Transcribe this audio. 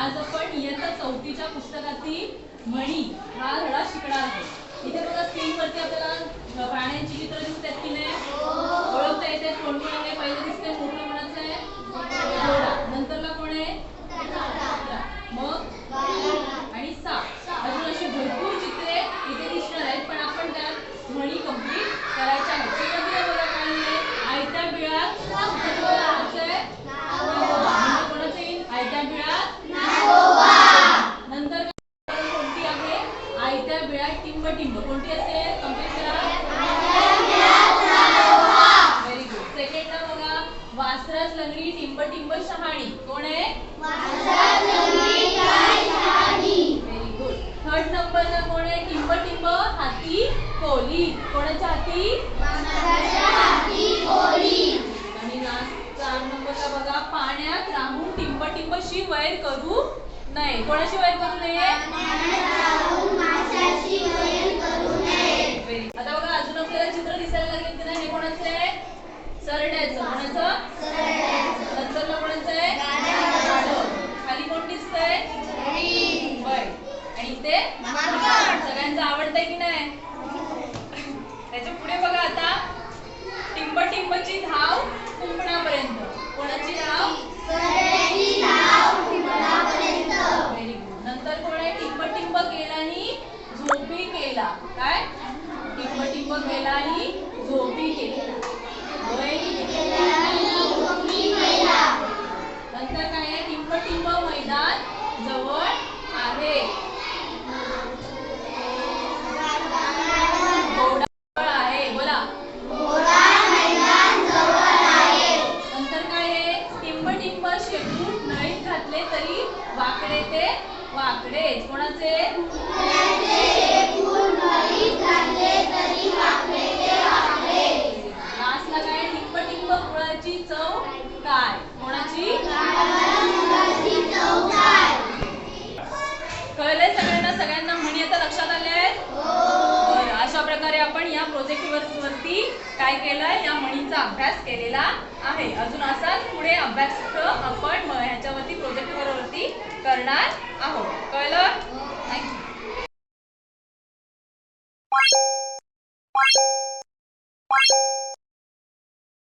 आज आपण इयत्ता चौथीच्या पुस्तकातील म्हणी हा धडा शिकणार आहोत. इथे बघा स्क्रीनवरती आपल्याला प्राण्यांची चित्र दिसतात की नाही? ओळखता येते कोण कोण आहे पहिलं दिसते मोठं कोणाचं आहे? घोडा नंतरला कोण आहे? मग? आणि साप अजून अशी भरपूर चित्रे इथे दिसणार आहेत पण आपण त्यात म्हणी कंप्लीट करायच्या आहेत बघा काय आयत्या बिळात कोणाचं आहे? म्हणजे कोणाचं येईल आयत्या बिळात नंतर कोणती आहे आयत्या बिळात टिंब टिंब कोणती असेल कंप्लीट करा व्हेरी गुड सेकंडला बघा वासरास लंगडी टिंब टिंब शहाणी. कोण आहे? व्हेरी गुड थर्ड नंबरला कोण आहे? टिंब टिंब हाती कोली कोणाच्या हाती? आणि लास्ट चार नंबरला बघा. पाण्यात राहून टिंब टिंबशी वैर करू नये. कोणाशी वैर करू नये. आता बघा अजून आपल्याला चित्र दिसायला लागेल की नाही? हे कोणाचं? आहे सरड्याचं कोणाचं नंतरला कोणाचं आहे गाढव. खाली कोण दिसतंय? बैल आणि ते सगळ्यांचं आवडतंय की नाही? त्याच्या पुढे बघा आता. टिंब टिंबची धाव कुंपणापर्यंत. कोणाची धाव? व्हेरी गुड नंतर कोण आहे? टिंब टिंब केला आणि झोपी केला. काय? टिंब टिंब केला आणि नंतर काय आहे टिंब टिंब मैदान जवळ आहे. बोला. नंतर काय आहे? टिंब टिंब शेपूट नळीत घातले तरी वाकडे ते वाकडेच कोणाचे? प्रोजेक्ट वरती काय केलंय? या मणीचा अभ्यास केलेला आहे. अजून असाच पुढे अभ्यास आपण ह्याच्यावरती प्रोजेक्ट वरती करणार आहोत. कळलं?